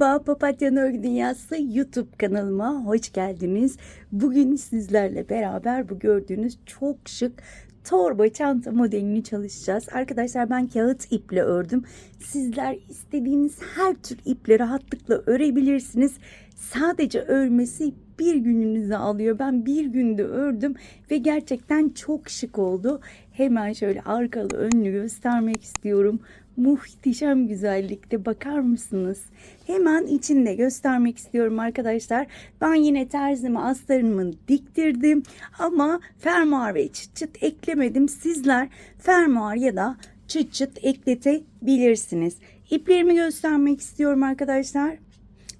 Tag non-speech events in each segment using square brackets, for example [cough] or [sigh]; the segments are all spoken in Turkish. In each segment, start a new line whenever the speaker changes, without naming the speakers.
Merhaba Papatya Örgü Dünyası YouTube kanalıma hoş geldiniz. Bugün sizlerle beraber bu gördüğünüz çok şık torba çanta modelini çalışacağız. Arkadaşlar ben kağıt iple ördüm. Sizler istediğiniz her tür iple rahatlıkla örebilirsiniz. Sadece örmesi bir gününüzü alıyor. Ben bir günde ördüm ve gerçekten çok şık oldu. Hemen şöyle arkalı önlü göstermek istiyorum. Muhteşem güzellikte bakar mısınız? Hemen içinde göstermek istiyorum arkadaşlar. Ben yine terzimi astarımı diktirdim ama fermuar ve çıt çıt eklemedim. Sizler fermuar ya da çıt çıt ekletebilirsiniz. İplerimi göstermek istiyorum arkadaşlar.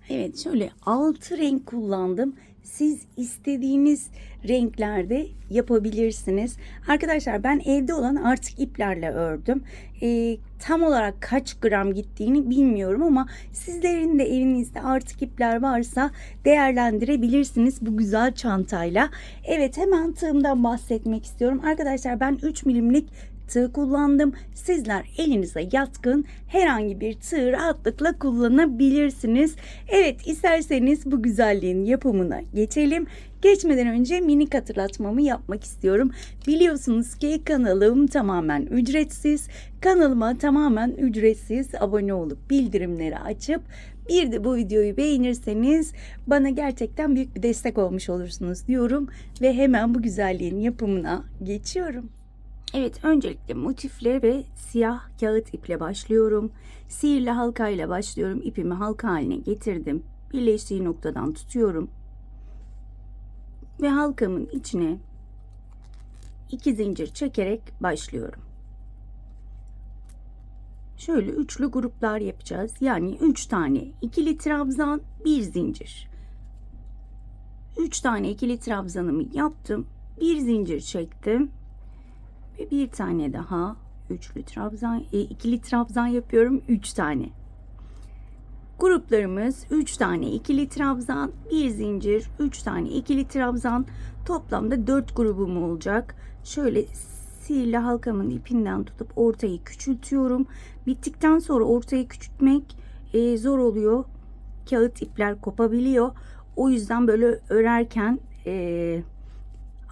Evet şöyle altı renk kullandım. Siz istediğiniz renklerde yapabilirsiniz. Arkadaşlar ben evde olan artık iplerle ördüm. Ee, tam olarak kaç gram gittiğini bilmiyorum ama sizlerin de evinizde artık ipler varsa değerlendirebilirsiniz bu güzel çantayla. Evet hemen tığımdan bahsetmek istiyorum. Arkadaşlar ben 3 milimlik tığ kullandım. Sizler elinize yatkın herhangi bir tığ rahatlıkla kullanabilirsiniz. Evet isterseniz bu güzelliğin yapımına geçelim. Geçmeden önce minik hatırlatmamı yapmak istiyorum. Biliyorsunuz ki kanalım tamamen ücretsiz. Kanalıma tamamen ücretsiz abone olup bildirimleri açıp bir de bu videoyu beğenirseniz bana gerçekten büyük bir destek olmuş olursunuz diyorum ve hemen bu güzelliğin yapımına geçiyorum. Evet öncelikle motifle ve siyah kağıt iple başlıyorum. Sihirli halka ile başlıyorum. İpimi halka haline getirdim. Birleştiği noktadan tutuyorum. Ve halkamın içine iki zincir çekerek başlıyorum. Şöyle üçlü gruplar yapacağız. Yani üç tane ikili trabzan, bir zincir. Üç tane ikili trabzanımı yaptım. Bir zincir çektim ve bir tane daha üçlü trabzan e, ikili trabzan yapıyorum üç tane. Gruplarımız üç tane ikili trabzan bir zincir üç tane ikili trabzan. Toplamda dört grubum olacak. Şöyle sihirli halkamın ipinden tutup ortayı küçültüyorum. Bittikten sonra ortayı küçültmek e, zor oluyor. Kağıt ipler kopabiliyor. O yüzden böyle örerken e,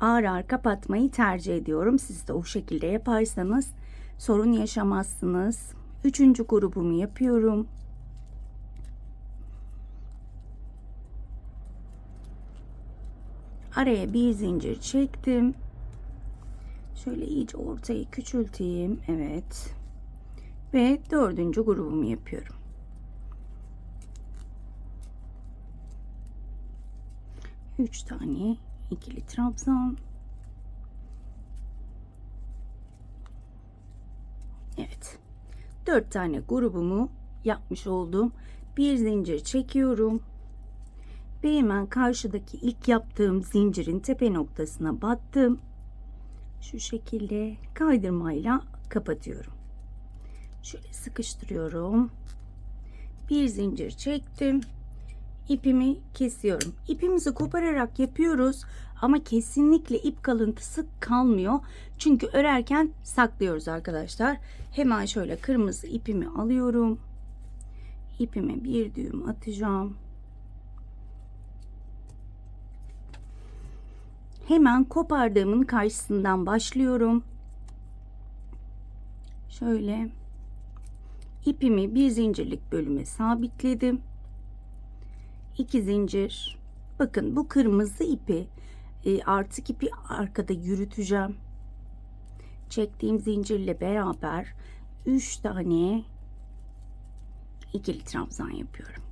ağır ağır kapatmayı tercih ediyorum. Siz de o şekilde yaparsanız sorun yaşamazsınız. Üçüncü grubumu yapıyorum. Araya bir zincir çektim. Şöyle iyice ortayı küçülteyim. Evet. Ve dördüncü grubumu yapıyorum. Üç tane ikili trabzan Evet. Dört tane grubumu yapmış oldum. Bir zincir çekiyorum. Ve hemen karşıdaki ilk yaptığım zincirin tepe noktasına battım. Şu şekilde kaydırmayla kapatıyorum. Şöyle sıkıştırıyorum. Bir zincir çektim ipimi kesiyorum. İpimizi kopararak yapıyoruz ama kesinlikle ip kalıntısı kalmıyor. Çünkü örerken saklıyoruz arkadaşlar. Hemen şöyle kırmızı ipimi alıyorum. İpime bir düğüm atacağım. Hemen kopardığımın karşısından başlıyorum. Şöyle ipimi bir zincirlik bölüme sabitledim. 2 zincir. Bakın bu kırmızı ipi e, artık ipi arkada yürüteceğim. Çektiğim zincirle beraber 3 tane ikili trabzan yapıyorum.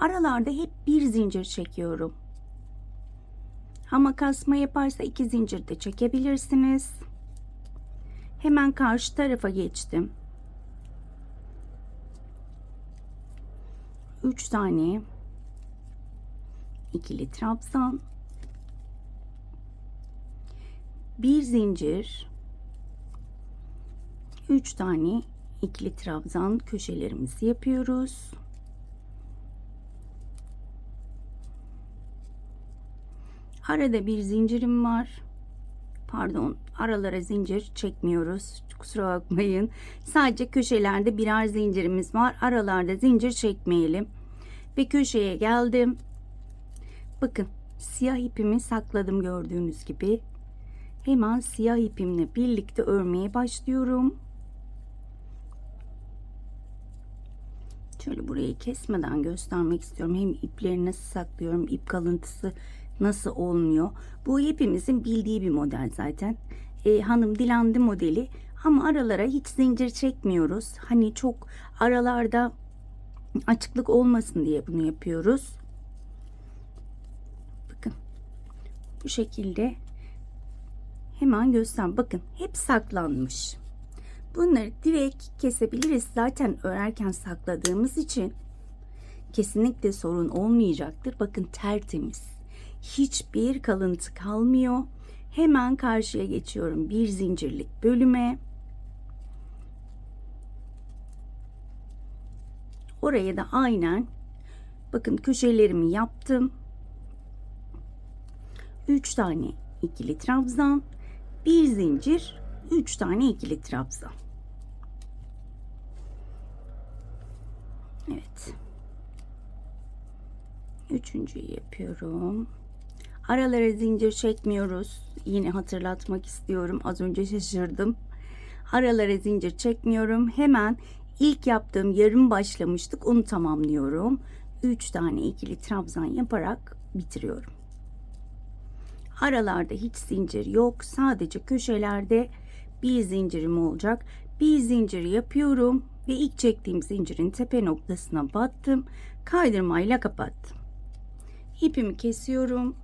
Aralarda hep bir zincir çekiyorum. Ama kasma yaparsa iki zincir de çekebilirsiniz. Hemen karşı tarafa geçtim. 3 tane ikili trabzan bir zincir 3 tane ikili trabzan köşelerimizi yapıyoruz. Arada bir zincirim var. Pardon, aralara zincir çekmiyoruz. Kusura bakmayın. Sadece köşelerde birer zincirimiz var. Aralarda zincir çekmeyelim. ve köşeye geldim. Bakın siyah ipimi sakladım gördüğünüz gibi. Hemen siyah ipimle birlikte örmeye başlıyorum. Şöyle burayı kesmeden göstermek istiyorum. Hem ipleri nasıl saklıyorum, ip kalıntısı nasıl olmuyor. Bu hepimizin bildiği bir model zaten. Ee, hanım dilendi modeli ama aralara hiç zincir çekmiyoruz. Hani çok aralarda açıklık olmasın diye bunu yapıyoruz. Bakın bu şekilde hemen göster. Bakın hep saklanmış. Bunları direkt kesebiliriz. Zaten örerken sakladığımız için kesinlikle sorun olmayacaktır. Bakın tertemiz. Hiçbir kalıntı kalmıyor. Hemen karşıya geçiyorum. Bir zincirlik bölüme. Oraya da aynen bakın köşelerimi yaptım. 3 tane ikili trabzan, bir zincir, 3 tane ikili trabzan. Evet. Üçüncüyü yapıyorum. Aralara zincir çekmiyoruz. Yine hatırlatmak istiyorum. Az önce şaşırdım. Aralara zincir çekmiyorum. Hemen ilk yaptığım yarım başlamıştık. Onu tamamlıyorum. 3 tane ikili trabzan yaparak bitiriyorum. Aralarda hiç zincir yok. Sadece köşelerde bir zincirim olacak. Bir zincir yapıyorum ve ilk çektiğim zincirin tepe noktasına battım. Kaydırmayla kapattım. İpimi kesiyorum.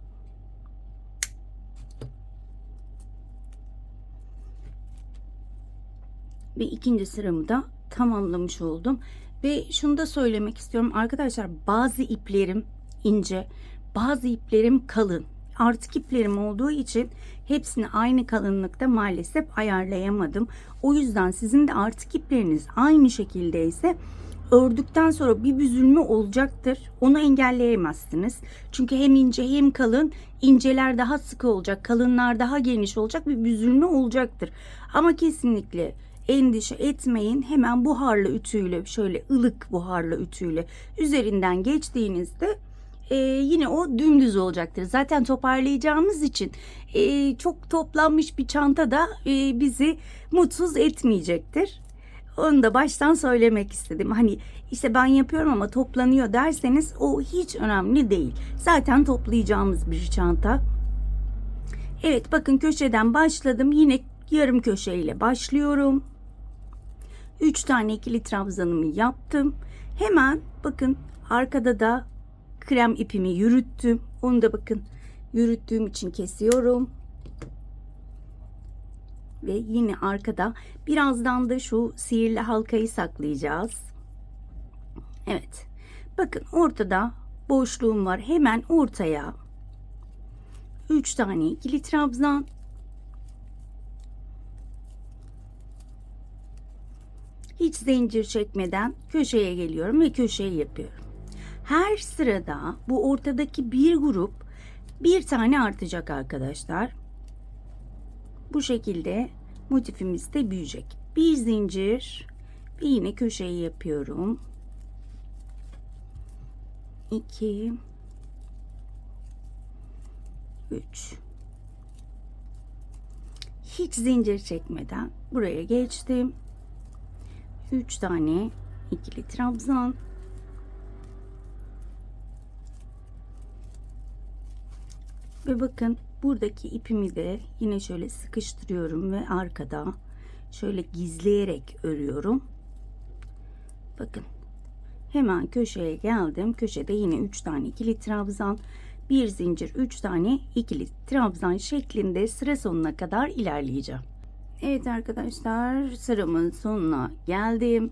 Ve ikinci sıramı da tamamlamış oldum. Ve şunu da söylemek istiyorum arkadaşlar bazı iplerim ince bazı iplerim kalın artık iplerim olduğu için hepsini aynı kalınlıkta maalesef ayarlayamadım. O yüzden sizin de artık ipleriniz aynı şekildeyse ördükten sonra bir büzülme olacaktır. Onu engelleyemezsiniz. Çünkü hem ince hem kalın. inceler daha sıkı olacak. Kalınlar daha geniş olacak. Bir büzülme olacaktır. Ama kesinlikle endişe etmeyin. Hemen buharlı ütüyle şöyle ılık buharlı ütüyle üzerinden geçtiğinizde e, yine o dümdüz olacaktır. Zaten toparlayacağımız için e, çok toplanmış bir çanta da e, bizi mutsuz etmeyecektir. Onu da baştan söylemek istedim. Hani işte ben yapıyorum ama toplanıyor derseniz o hiç önemli değil. Zaten toplayacağımız bir çanta. Evet bakın köşeden başladım. Yine yarım köşeyle başlıyorum. 3 tane ikili trabzanımı yaptım. Hemen bakın arkada da krem ipimi yürüttüm. Onu da bakın yürüttüğüm için kesiyorum. Ve yine arkada birazdan da şu sihirli halkayı saklayacağız. Evet. Bakın ortada boşluğum var. Hemen ortaya 3 tane ikili trabzan hiç zincir çekmeden köşeye geliyorum ve köşeyi yapıyorum. Her sırada bu ortadaki bir grup bir tane artacak arkadaşlar. Bu şekilde motifimiz de büyüyecek. Bir zincir ve yine köşeyi yapıyorum. 2 3 hiç zincir çekmeden buraya geçtim. 3 tane ikili trabzan Ve bakın buradaki ipimi de yine şöyle sıkıştırıyorum ve arkada şöyle gizleyerek örüyorum. Bakın hemen köşeye geldim. Köşede yine 3 tane ikili trabzan, bir zincir 3 tane ikili trabzan şeklinde sıra sonuna kadar ilerleyeceğim. Evet arkadaşlar sıramın sonuna geldim.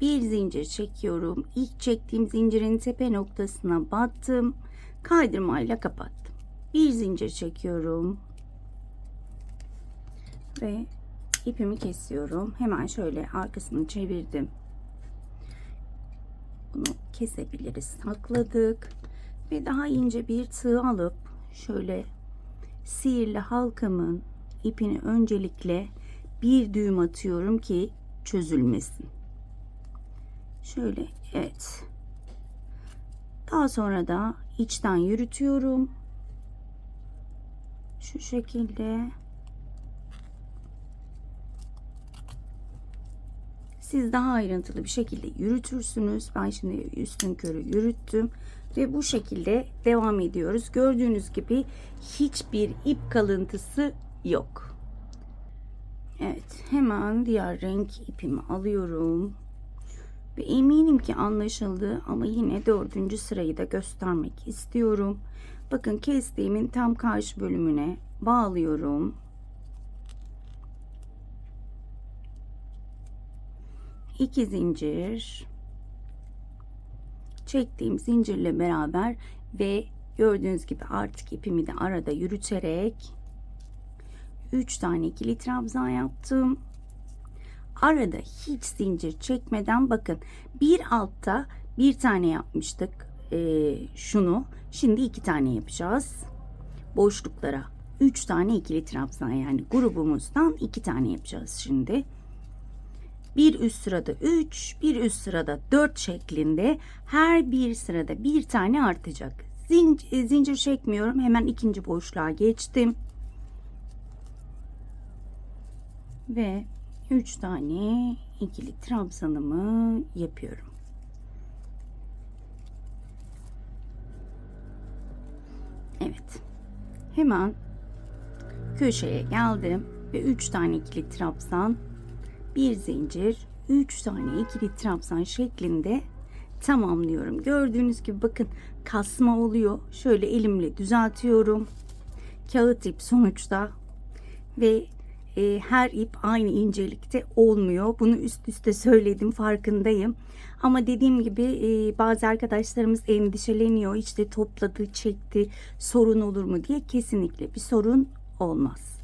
Bir zincir çekiyorum. İlk çektiğim zincirin tepe noktasına battım. Kaydırmayla kapattım bir zincir çekiyorum. Ve ipimi kesiyorum. Hemen şöyle arkasını çevirdim. Bunu kesebiliriz. Sakladık. Ve daha ince bir tığ alıp şöyle sihirli halkamın ipini öncelikle bir düğüm atıyorum ki çözülmesin. Şöyle evet. Daha sonra da içten yürütüyorum. Şu şekilde. Siz daha ayrıntılı bir şekilde yürütürsünüz. Ben şimdi üstün körü yürüttüm ve bu şekilde devam ediyoruz. Gördüğünüz gibi hiçbir ip kalıntısı yok. Evet, hemen diğer renk ipimi alıyorum. Ve eminim ki anlaşıldı ama yine dördüncü sırayı da göstermek istiyorum. Bakın kestiğimin tam karşı bölümüne bağlıyorum. İki zincir çektiğim zincirle beraber ve gördüğünüz gibi artık ipimi de arada yürüterek 3 tane ikili trabzan yaptım. Arada hiç zincir çekmeden bakın bir altta bir tane yapmıştık ee, şunu şimdi iki tane yapacağız. Boşluklara 3 tane ikili trabzan yani grubumuzdan iki tane yapacağız şimdi. Bir üst sırada 3 bir üst sırada 4 şeklinde her bir sırada bir tane artacak. Zincir, zincir çekmiyorum hemen ikinci boşluğa geçtim. Ve 3 tane ikili trabzanımı yapıyorum. Evet. Hemen köşeye geldim ve 3 tane ikili trabzan, bir zincir, 3 tane ikili trabzan şeklinde tamamlıyorum. Gördüğünüz gibi bakın kasma oluyor. Şöyle elimle düzeltiyorum. Kağıt ip sonuçta ve e, her ip aynı incelikte olmuyor. Bunu üst üste söyledim farkındayım. Ama dediğim gibi e, bazı arkadaşlarımız endişeleniyor. İşte topladı, çekti, sorun olur mu diye kesinlikle bir sorun olmaz.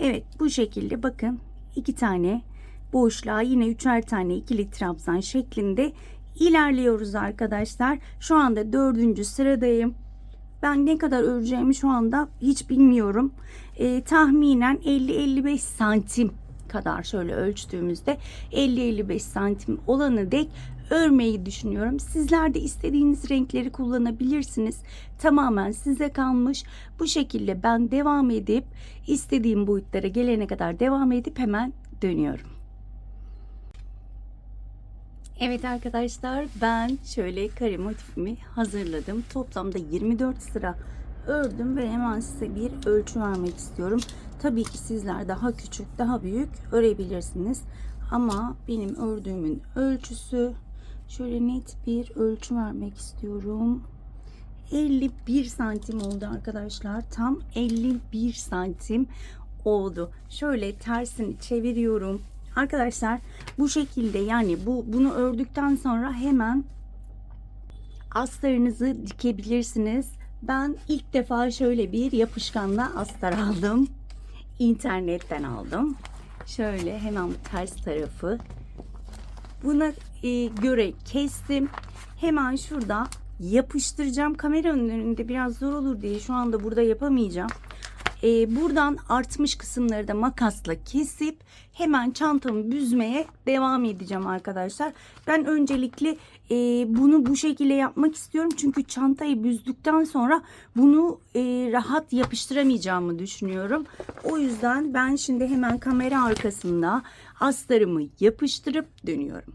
Evet bu şekilde bakın iki tane boşluğa yine üçer tane ikili trabzan şeklinde ilerliyoruz arkadaşlar. Şu anda dördüncü sıradayım. Ben ne kadar öreceğimi şu anda hiç bilmiyorum. E, tahminen 50-55 santim kadar şöyle ölçtüğümüzde 50-55 santim olanı dek örmeyi düşünüyorum. Sizler de istediğiniz renkleri kullanabilirsiniz. Tamamen size kalmış. Bu şekilde ben devam edip istediğim boyutlara gelene kadar devam edip hemen dönüyorum. Evet arkadaşlar ben şöyle kare motifimi hazırladım. Toplamda 24 sıra ördüm ve hemen size bir ölçü vermek istiyorum. Tabii ki sizler daha küçük, daha büyük örebilirsiniz. Ama benim ördüğümün ölçüsü şöyle net bir ölçü vermek istiyorum. 51 santim oldu arkadaşlar. Tam 51 santim oldu. Şöyle tersini çeviriyorum. Arkadaşlar bu şekilde yani bu bunu ördükten sonra hemen astarınızı dikebilirsiniz. Ben ilk defa şöyle bir yapışkanla astar aldım. İnternetten aldım. Şöyle hemen ters tarafı. Buna e, göre kestim. Hemen şurada yapıştıracağım. Kameranın önünde biraz zor olur diye şu anda burada yapamayacağım. E, buradan artmış kısımları da makasla kesip hemen çantamı büzmeye devam edeceğim arkadaşlar. Ben öncelikle e, bunu bu şekilde yapmak istiyorum. Çünkü çantayı büzdükten sonra bunu e, rahat yapıştıramayacağımı düşünüyorum. O yüzden ben şimdi hemen kamera arkasında astarımı yapıştırıp dönüyorum.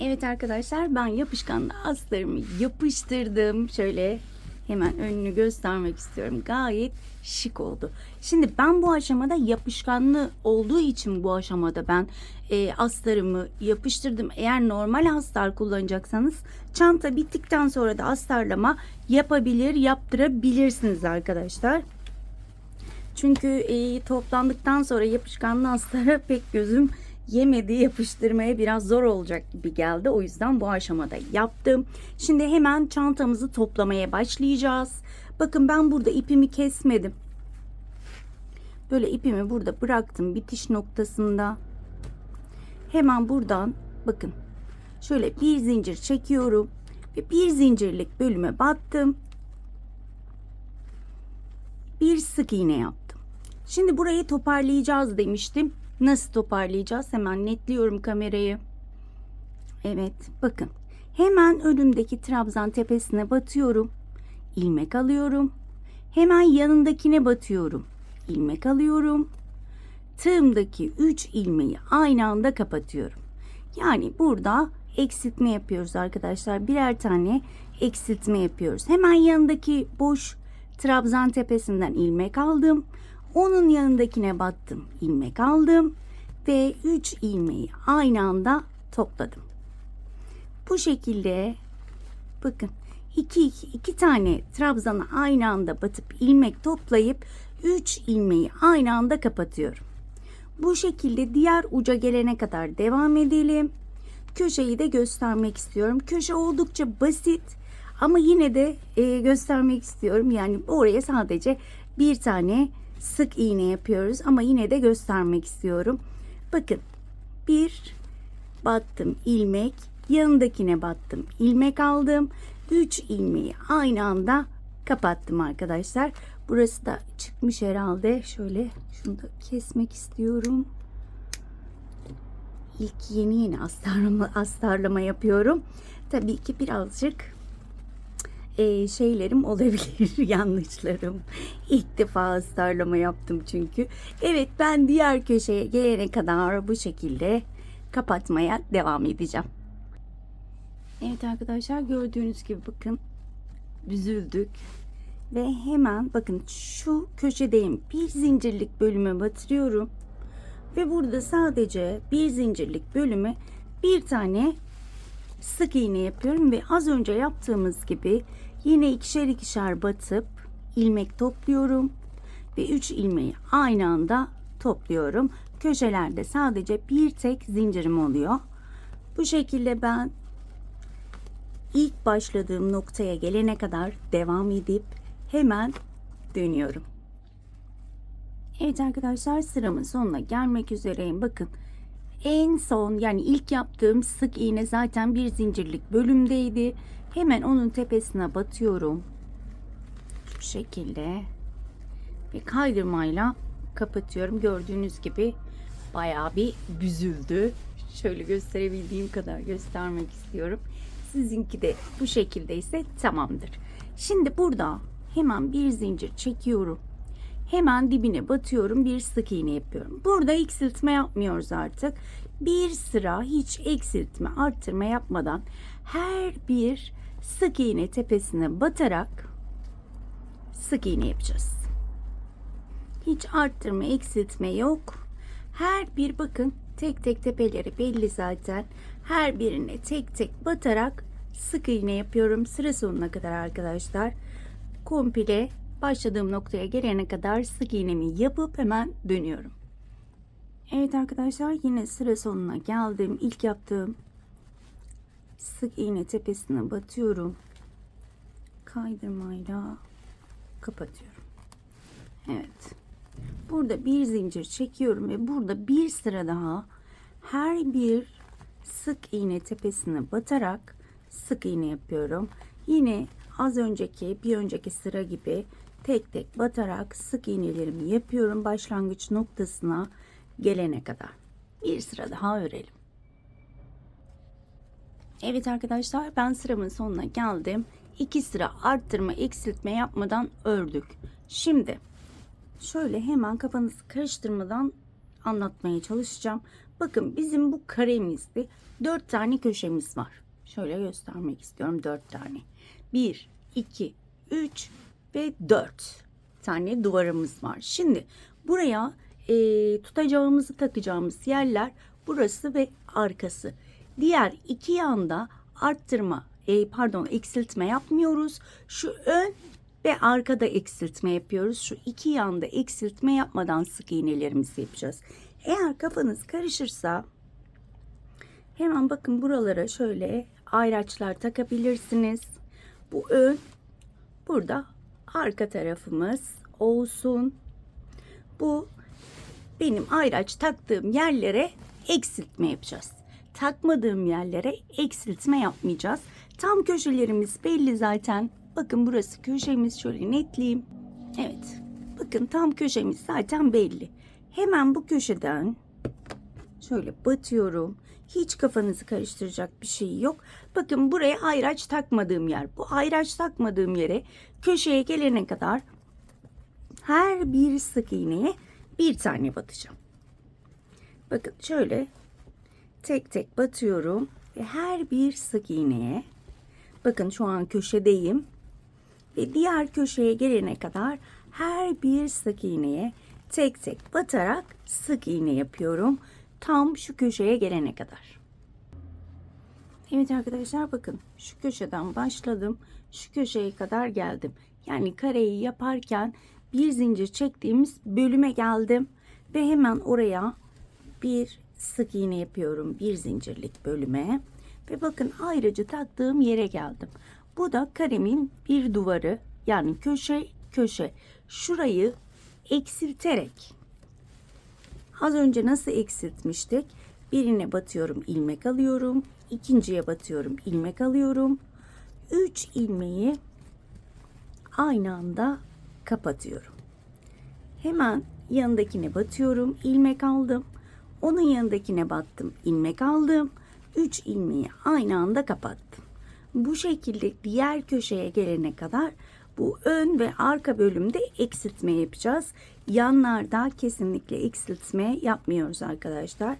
Evet arkadaşlar ben yapışkanla astarımı yapıştırdım. Şöyle hemen önünü göstermek istiyorum. Gayet şık oldu. Şimdi ben bu aşamada yapışkanlı olduğu için bu aşamada ben e, astarımı yapıştırdım. Eğer normal astar kullanacaksanız çanta bittikten sonra da astarlama yapabilir, yaptırabilirsiniz arkadaşlar. Çünkü e, toplandıktan sonra yapışkanlı astara [laughs] pek gözüm yemedi yapıştırmaya biraz zor olacak gibi geldi. O yüzden bu aşamada yaptım. Şimdi hemen çantamızı toplamaya başlayacağız. Bakın ben burada ipimi kesmedim. Böyle ipimi burada bıraktım bitiş noktasında. Hemen buradan bakın şöyle bir zincir çekiyorum ve bir zincirlik bölüme battım. Bir sık iğne yaptım. Şimdi burayı toparlayacağız demiştim. Nasıl toparlayacağız? Hemen netliyorum kamerayı. Evet bakın. Hemen önümdeki trabzan tepesine batıyorum. ilmek alıyorum. Hemen yanındakine batıyorum. ilmek alıyorum. Tığımdaki 3 ilmeği aynı anda kapatıyorum. Yani burada eksiltme yapıyoruz arkadaşlar. Birer tane eksiltme yapıyoruz. Hemen yanındaki boş trabzan tepesinden ilmek aldım. Onun yanındakine battım. ilmek aldım ve 3 ilmeği aynı anda topladım. Bu şekilde bakın iki, iki, iki tane trabzana aynı anda batıp ilmek toplayıp 3 ilmeği aynı anda kapatıyorum. Bu şekilde diğer uca gelene kadar devam edelim. Köşeyi de göstermek istiyorum. Köşe oldukça basit ama yine de e, göstermek istiyorum. Yani oraya sadece bir tane sık iğne yapıyoruz ama yine de göstermek istiyorum. Bakın bir battım ilmek yanındakine battım ilmek aldım 3 ilmeği aynı anda kapattım arkadaşlar. Burası da çıkmış herhalde. Şöyle şunu da kesmek istiyorum. İlk yeni yeni astarlama, astarlama yapıyorum. Tabii ki birazcık e, şeylerim olabilir [laughs] yanlışlarım. İlk defa astarlama yaptım çünkü. Evet ben diğer köşeye gelene kadar bu şekilde kapatmaya devam edeceğim. Evet arkadaşlar gördüğünüz gibi bakın büzüldük ve hemen bakın şu köşedeyim. Bir zincirlik bölüme batırıyorum. Ve burada sadece bir zincirlik bölüme bir tane sık iğne yapıyorum. Ve az önce yaptığımız gibi yine ikişer ikişer batıp ilmek topluyorum ve 3 ilmeği aynı anda topluyorum. Köşelerde sadece bir tek zincirim oluyor. Bu şekilde ben ilk başladığım noktaya gelene kadar devam edip hemen dönüyorum. Evet arkadaşlar sıramın sonuna gelmek üzereyim. Bakın en son yani ilk yaptığım sık iğne zaten bir zincirlik bölümdeydi. Hemen onun tepesine batıyorum. Şu şekilde ve kaydırmayla kapatıyorum. Gördüğünüz gibi bayağı bir büzüldü. Şöyle gösterebildiğim kadar göstermek istiyorum. Sizinki de bu şekilde ise tamamdır. Şimdi burada hemen bir zincir çekiyorum. Hemen dibine batıyorum. Bir sık iğne yapıyorum. Burada eksiltme yapmıyoruz artık. Bir sıra hiç eksiltme, arttırma yapmadan her bir sık iğne tepesine batarak sık iğne yapacağız. Hiç arttırma, eksiltme yok. Her bir bakın tek tek tepeleri belli zaten. Her birine tek tek batarak sık iğne yapıyorum sıra sonuna kadar arkadaşlar. Komple başladığım noktaya gelene kadar sık iğnemi yapıp hemen dönüyorum. Evet arkadaşlar yine sıra sonuna geldim. İlk yaptığım sık iğne tepesine batıyorum. Kaydırmayla kapatıyorum. Evet. Burada bir zincir çekiyorum ve burada bir sıra daha her bir sık iğne tepesine batarak sık iğne yapıyorum. Yine az önceki bir önceki sıra gibi tek tek batarak sık iğnelerimi yapıyorum başlangıç noktasına gelene kadar. Bir sıra daha örelim. Evet arkadaşlar ben sıramın sonuna geldim. İki sıra arttırma eksiltme yapmadan ördük. Şimdi şöyle hemen kafanızı karıştırmadan anlatmaya çalışacağım. Bakın bizim bu karemizde dört tane köşemiz var. Şöyle göstermek istiyorum dört tane. Bir, iki, üç ve dört tane duvarımız var. Şimdi buraya e, tutacağımızı takacağımız yerler burası ve arkası. Diğer iki yanda arttırma e, pardon eksiltme yapmıyoruz. Şu ön ve arkada eksiltme yapıyoruz. Şu iki yanda eksiltme yapmadan sık iğnelerimizi yapacağız. Eğer kafanız karışırsa hemen bakın buralara şöyle ayraçlar takabilirsiniz. Bu ön burada arka tarafımız olsun. Bu benim ayraç taktığım yerlere eksiltme yapacağız. Takmadığım yerlere eksiltme yapmayacağız. Tam köşelerimiz belli zaten. Bakın burası köşemiz şöyle netleyeyim. Evet. Bakın tam köşemiz zaten belli. Hemen bu köşeden Şöyle batıyorum. Hiç kafanızı karıştıracak bir şey yok. Bakın buraya ayraç takmadığım yer. Bu ayraç takmadığım yere köşeye gelene kadar her bir sık iğneye bir tane batacağım. Bakın şöyle tek tek batıyorum ve her bir sık iğneye bakın şu an köşedeyim ve diğer köşeye gelene kadar her bir sık iğneye tek tek batarak sık iğne yapıyorum. Tam şu köşeye gelene kadar. Evet arkadaşlar bakın şu köşeden başladım. Şu köşeye kadar geldim. Yani kareyi yaparken bir zincir çektiğimiz bölüme geldim. Ve hemen oraya bir sık iğne yapıyorum. Bir zincirlik bölüme. Ve bakın ayrıca taktığım yere geldim. Bu da karemin bir duvarı. Yani köşe köşe. Şurayı eksilterek Az önce nasıl eksiltmiştik? Birine batıyorum, ilmek alıyorum. ikinciye batıyorum, ilmek alıyorum. Üç ilmeği aynı anda kapatıyorum. Hemen yanındakine batıyorum, ilmek aldım. Onun yanındakine battım, ilmek aldım. Üç ilmeği aynı anda kapattım. Bu şekilde diğer köşeye gelene kadar bu ön ve arka bölümde eksiltme yapacağız. Yanlarda kesinlikle eksiltme yapmıyoruz arkadaşlar.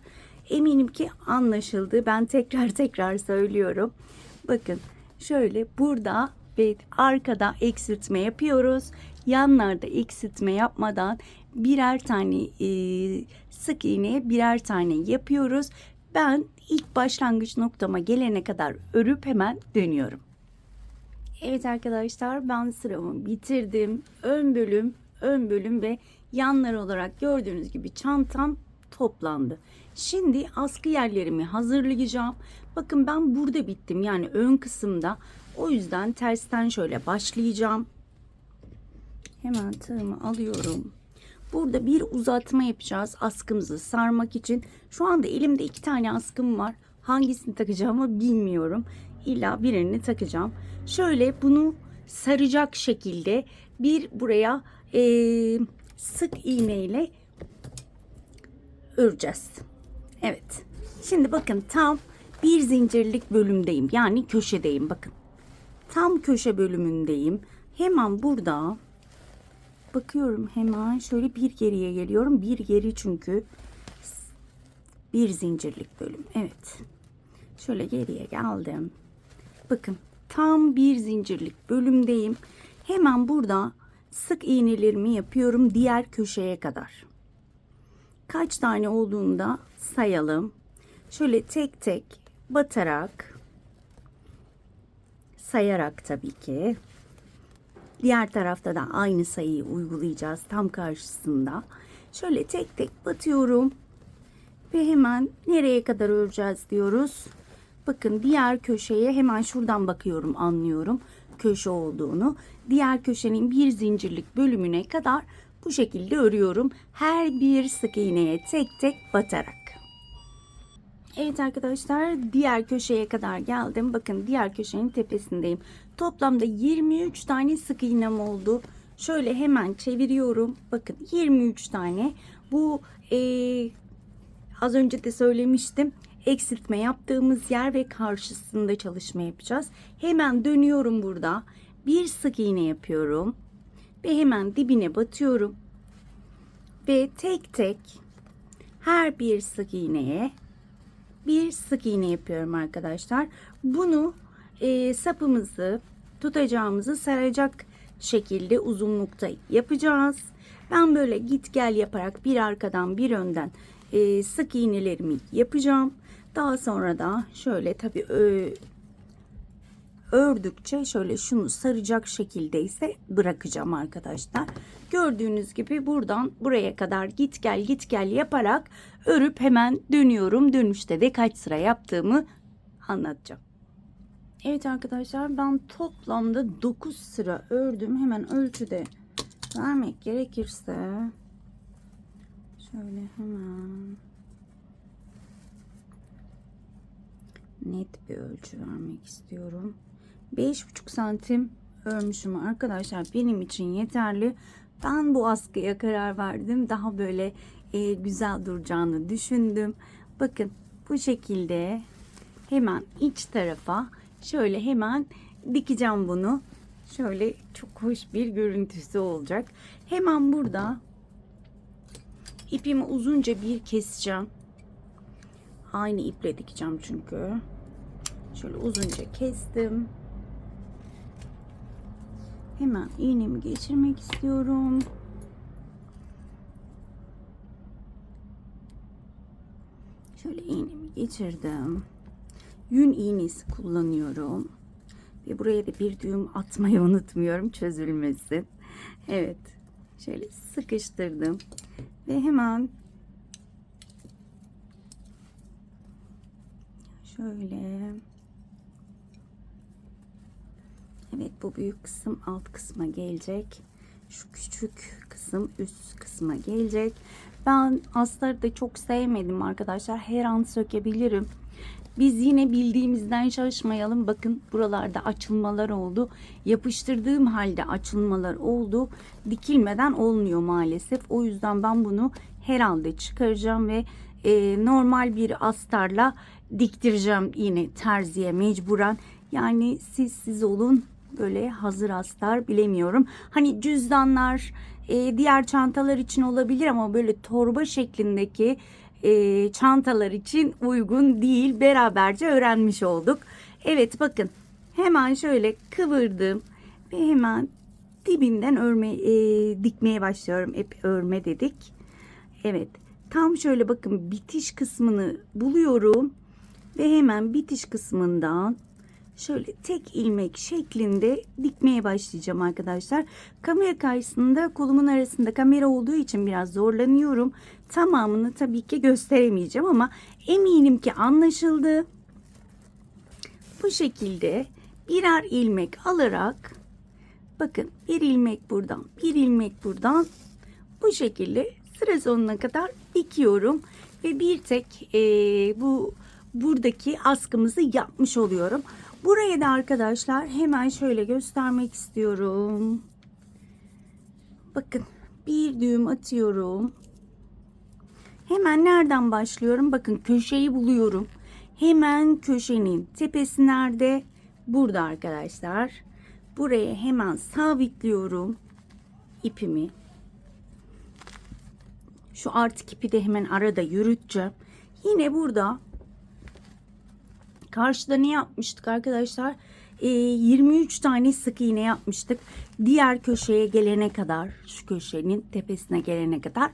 Eminim ki anlaşıldı. Ben tekrar [laughs] tekrar söylüyorum. Bakın şöyle burada ve arkada eksiltme yapıyoruz. Yanlarda eksiltme yapmadan birer tane e, sık iğneye birer tane yapıyoruz. Ben ilk başlangıç noktama gelene kadar örüp hemen dönüyorum. Evet arkadaşlar ben sıramı bitirdim. Ön bölüm, ön bölüm ve yanlar olarak gördüğünüz gibi çantam toplandı. Şimdi askı yerlerimi hazırlayacağım. Bakın ben burada bittim yani ön kısımda. O yüzden tersten şöyle başlayacağım. Hemen tığımı alıyorum. Burada bir uzatma yapacağız askımızı sarmak için. Şu anda elimde iki tane askım var. Hangisini takacağımı bilmiyorum. İlla birini takacağım. Şöyle bunu saracak şekilde bir buraya e, sık iğneyle öreceğiz. Evet. Şimdi bakın tam bir zincirlik bölümdeyim. Yani köşedeyim bakın. Tam köşe bölümündeyim. Hemen burada bakıyorum hemen şöyle bir geriye geliyorum. Bir geri çünkü bir zincirlik bölüm. Evet. Şöyle geriye geldim. Bakın tam bir zincirlik bölümdeyim. Hemen burada sık iğnelerimi yapıyorum diğer köşeye kadar. Kaç tane olduğunda sayalım. Şöyle tek tek batarak sayarak tabii ki. Diğer tarafta da aynı sayıyı uygulayacağız tam karşısında. Şöyle tek tek batıyorum. Ve hemen nereye kadar öreceğiz diyoruz. Bakın diğer köşeye hemen şuradan bakıyorum anlıyorum köşe olduğunu. Diğer köşenin bir zincirlik bölümüne kadar bu şekilde örüyorum. Her bir sık iğneye tek tek batarak. Evet arkadaşlar diğer köşeye kadar geldim. Bakın diğer köşenin tepesindeyim. Toplamda 23 tane sık iğnem oldu. Şöyle hemen çeviriyorum. Bakın 23 tane. Bu e, az önce de söylemiştim eksiltme yaptığımız yer ve karşısında çalışma yapacağız. Hemen dönüyorum burada. Bir sık iğne yapıyorum. Ve hemen dibine batıyorum. Ve tek tek her bir sık iğneye bir sık iğne yapıyorum arkadaşlar. Bunu e, sapımızı tutacağımızı saracak şekilde uzunlukta yapacağız. Ben böyle git gel yaparak bir arkadan bir önden e, sık iğnelerimi yapacağım. Daha sonra da şöyle tabii ördükçe şöyle şunu saracak şekilde ise bırakacağım arkadaşlar. Gördüğünüz gibi buradan buraya kadar git gel git gel yaparak örüp hemen dönüyorum. Dönüşte de kaç sıra yaptığımı anlatacağım. Evet arkadaşlar ben toplamda 9 sıra ördüm. Hemen ölçüde vermek gerekirse şöyle hemen net bir ölçü vermek istiyorum. 5,5 santim örmüşüm arkadaşlar. Benim için yeterli. Ben bu askıya karar verdim. Daha böyle e, güzel duracağını düşündüm. Bakın bu şekilde hemen iç tarafa şöyle hemen dikeceğim bunu. Şöyle çok hoş bir görüntüsü olacak. Hemen burada ipimi uzunca bir keseceğim. Aynı iple dikeceğim çünkü. Şöyle uzunca kestim. Hemen iğnemi geçirmek istiyorum. Şöyle iğnemi geçirdim. Yün iğnesi kullanıyorum. Ve buraya da bir düğüm atmayı [laughs] unutmuyorum çözülmesin. Evet. Şöyle sıkıştırdım. Ve hemen şöyle Evet bu büyük kısım alt kısma gelecek. Şu küçük kısım üst kısma gelecek. Ben astarı da çok sevmedim arkadaşlar. Her an sökebilirim. Biz yine bildiğimizden şaşmayalım. Bakın buralarda açılmalar oldu. Yapıştırdığım halde açılmalar oldu. Dikilmeden olmuyor maalesef. O yüzden ben bunu herhalde çıkaracağım ve e, normal bir astarla diktireceğim yine terziye mecburen. Yani siz siz olun böyle hazır astar bilemiyorum. Hani cüzdanlar e, diğer çantalar için olabilir ama böyle torba şeklindeki e, çantalar için uygun değil. Beraberce öğrenmiş olduk. Evet bakın hemen şöyle kıvırdım ve hemen dibinden örme e, dikmeye başlıyorum. Hep örme dedik. Evet tam şöyle bakın bitiş kısmını buluyorum ve hemen bitiş kısmından şöyle tek ilmek şeklinde dikmeye başlayacağım arkadaşlar. Kamera karşısında kolumun arasında kamera olduğu için biraz zorlanıyorum. Tamamını tabii ki gösteremeyeceğim ama eminim ki anlaşıldı. Bu şekilde birer ilmek alarak bakın bir ilmek buradan bir ilmek buradan bu şekilde sıra sonuna kadar dikiyorum ve bir tek e, bu buradaki askımızı yapmış oluyorum. Buraya da arkadaşlar hemen şöyle göstermek istiyorum. Bakın bir düğüm atıyorum. Hemen nereden başlıyorum? Bakın köşeyi buluyorum. Hemen köşenin tepesi nerede? Burada arkadaşlar. Buraya hemen sabitliyorum ipimi. Şu artık ipi de hemen arada yürüteceğim. Yine burada Karşıda ne yapmıştık arkadaşlar? E, 23 tane sık iğne yapmıştık. Diğer köşeye gelene kadar, şu köşenin tepesine gelene kadar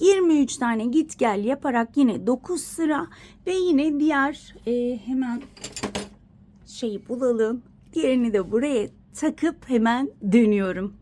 23 tane git gel yaparak yine 9 sıra ve yine diğer e, hemen şeyi bulalım. Diğerini de buraya takıp hemen dönüyorum.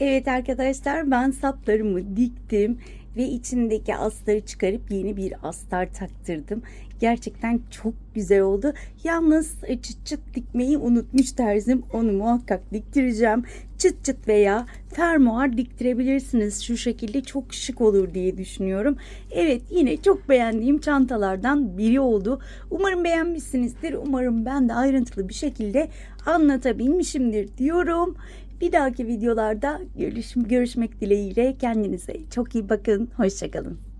Evet arkadaşlar ben saplarımı diktim ve içindeki astarı çıkarıp yeni bir astar taktırdım. Gerçekten çok güzel oldu. Yalnız çıt çıt dikmeyi unutmuş terzim. Onu muhakkak diktireceğim. Çıt çıt veya fermuar diktirebilirsiniz. Şu şekilde çok şık olur diye düşünüyorum. Evet yine çok beğendiğim çantalardan biri oldu. Umarım beğenmişsinizdir. Umarım ben de ayrıntılı bir şekilde anlatabilmişimdir diyorum. Bir dahaki videolarda görüş, görüşmek dileğiyle kendinize çok iyi bakın. Hoşçakalın.